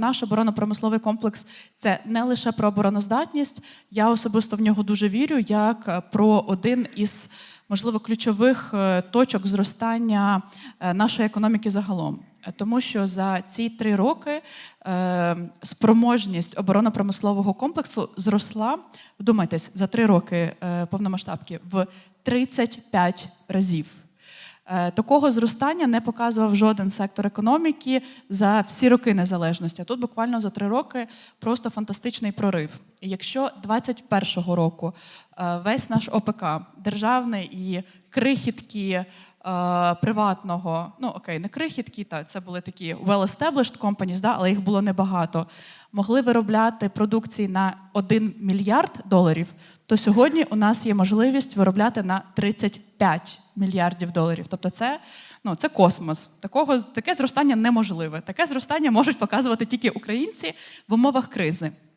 Наш оборонно-промисловий комплекс це не лише про обороноздатність. Я особисто в нього дуже вірю, як про один із можливо ключових е, точок зростання е, нашої економіки загалом. Тому що за ці три роки е, спроможність оборонно-промислового комплексу зросла. Вдумайтесь, за три роки повномасштабки в 35 разів. Е, Такого зростання не показував жоден сектор економіки за всі роки незалежності. А тут буквально за три роки просто фантастичний прорив. І якщо 21-го року е, весь наш ОПК, державний і крихітки е, приватного, ну окей, не крихітки, та це були такі well-established companies, да, але їх було небагато, могли виробляти продукції на 1 мільярд доларів, то сьогодні у нас є можливість виробляти на 35 мільярдів доларів. Тобто, це, ну, це космос. Такого, таке зростання неможливе. Таке зростання можуть показувати тільки українці в умовах кризи.